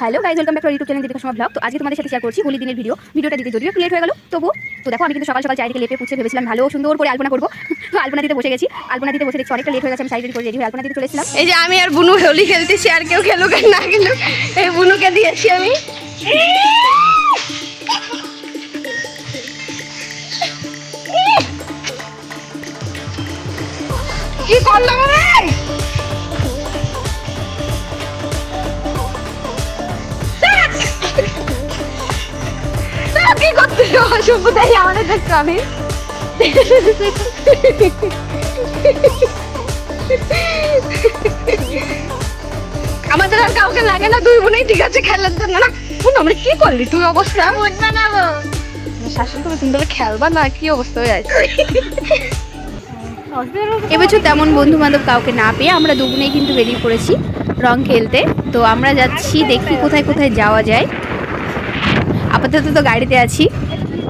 Hello guys welcome back YouTube channel Deepika vlog তো আজকে তোমাদের সাথে শেয়ার করছি হোলি দিনের ভিডিও ভিডিওটা দিতে যদিও লেট হয়ে গেল, তবু তো দেখো, আমি কিন্তু সকাল সকাল চারিদিকে লেপে পুছে ভেবেছিলাম ভালো সুন্দর করে আলপনা করব। তো আলপনা দিতে বসে গেছি। আলপনা দিতে বসে দেখছি অনেকটা লেট হয়ে গেছে, আমি শাড়ি করে রেডি হয়ে আলপনা দিতে চলে এসেছিলাম। এই যে আমি আর বুনু হোলি খেলতেছি আর কেউ খেলুক আর না খেলুক, এই বুনুকে দিয়েছি আমি। কি করলাম অসভ্য তাই আমাদের দেখতো আমি আমাদের আর কাউকে লাগে না, দুই বোনেই ঠিক আছে খেলার জন্য না। বোন, আমরা কি করলি তুই অবস্থা? শাসন করে তুমি খেলবা না, কি অবস্থা হয়ে আছে? এবছর তেমন বন্ধু বান্ধব কাউকে না পেয়ে আমরা দুগুনেই কিন্তু বেরিয়ে পড়েছি রং খেলতে। তো আমরা যাচ্ছি, দেখি কোথায় কোথায় যাওয়া যায়। আপাতত তো গাড়িতে আছি।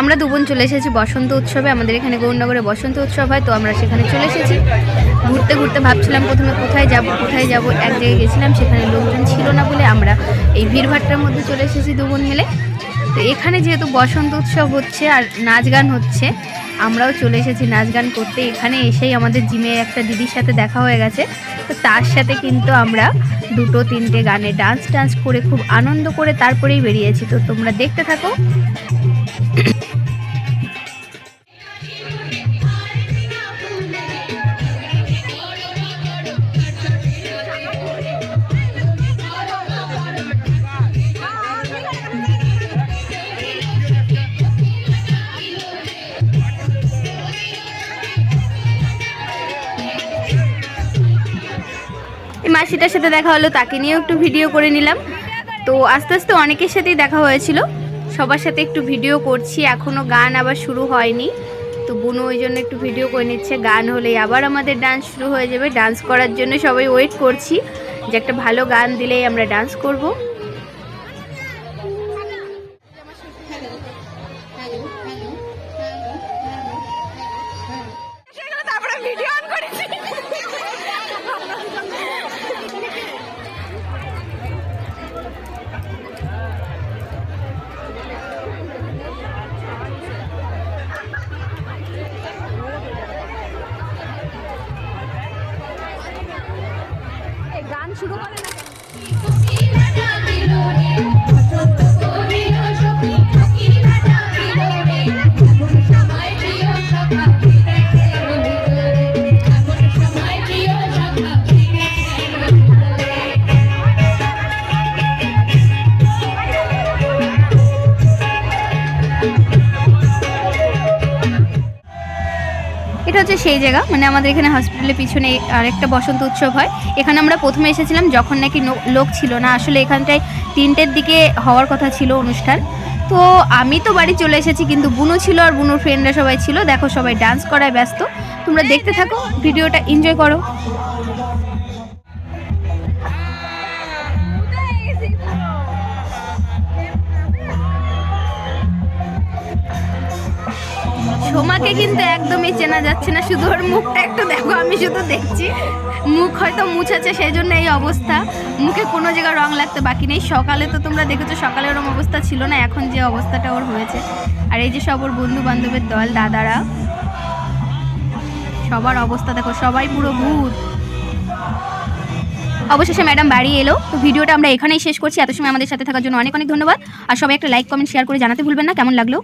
আমরা দুবোন চলে এসেছি বসন্ত উৎসবে। আমাদের এখানে গৌরনগরে বসন্ত উৎসব হয়, তো আমরা সেখানে চলে এসেছি। ঘুরতে ঘুরতে ভাবছিলাম প্রথমে কোথায় যাব কোথায় যাব, এক জায়গায় গেছিলাম, সেখানে লোকজন ছিল না বলে আমরা এই ভিড়ভাট্টার মধ্যে চলে এসেছি দুবোন মিলে। তো এখানে যেহেতু বসন্ত উৎসব হচ্ছে আর নাচ গান হচ্ছে আমরাও চলে এসেছি নাচ গান করতে। এখানে এসেই আমাদের জিমে একটা দিদির সাথে দেখা হয়ে গেছে। তো তার সাথে কিন্তু আমরা দুটো, তিনটে গানে ডান্স টান্স করে খুব আনন্দ করে তারপরেই বেরিয়েছি। তো তোমরা দেখতে থাকো। এই মাসিটার সাথে দেখা হলো, তাকে নিয়েও একটু ভিডিও করে নিলাম। তো আস্তে আস্তে অনেকের সাথেই দেখা হয়েছিল। সবার সাথে একটু ভিডিও করছি এখনও গান আবার শুরু হয়নি। তো বুনু ওই জন্য একটু ভিডিও করে নিচ্ছে। গান হলেই আবার আমাদের ডান্স শুরু হয়ে যাবে। ডান্স করার জন্য সবাই ওয়েট করছি যে একটা ভালো গান দিলেই আমরা ডান্স করব। শুরু করে না এটা হচ্ছে সেই জায়গা। মানে আমাদের এখানে হসপিটালের পিছনে আরেকটা বসন্ত উৎসব হয়। এখানে আমরা প্রথমে এসেছিলাম যখন নাকি লোক ছিল না। আসলে এখানটায় তিনটের দিকে হওয়ার কথা ছিল অনুষ্ঠান। তো আমি তো বাড়ি চলে এসেছি, কিন্তু বুনো ছিল আর বুনুর ফ্রেন্ডরা সবাই ছিল। দেখো সবাই ডান্স করায় ব্যস্ত। তোমরা দেখতে থাকো ভিডিওটা এনজয় করো। সোমাকে কিন্তু একদমই চেনা যাচ্ছে না। শুধু ওর মুখটা একটু দেখো, আমি শুধু দেখছি। মুখ হয়তো মুছেছে সেই জন্য এই অবস্থা। মুখে কোনো জায়গায় রং লাগতে বাকি নেই। সকালে তো তোমরা দেখেছ, সকালে ওরম অবস্থা ছিল না। এখন যে অবস্থাটা ওর হয়েছে। আর এই যে সব ওর বন্ধু বান্ধবের দল, দাদারা, সবার অবস্থা দেখো, সবাই পুরো ভূত। অবশেষে ম্যাডাম বাড়ি এলো। তো ভিডিওটা আমরা এখানেই শেষ করছি। এত সময় আমাদের সাথে থাকার জন্য অনেক অনেক ধন্যবাদ। আর সবাই একটা লাইক, কমেন্ট, শেয়ার করে জানাতে ভুলবেন না। কেমন লাগল?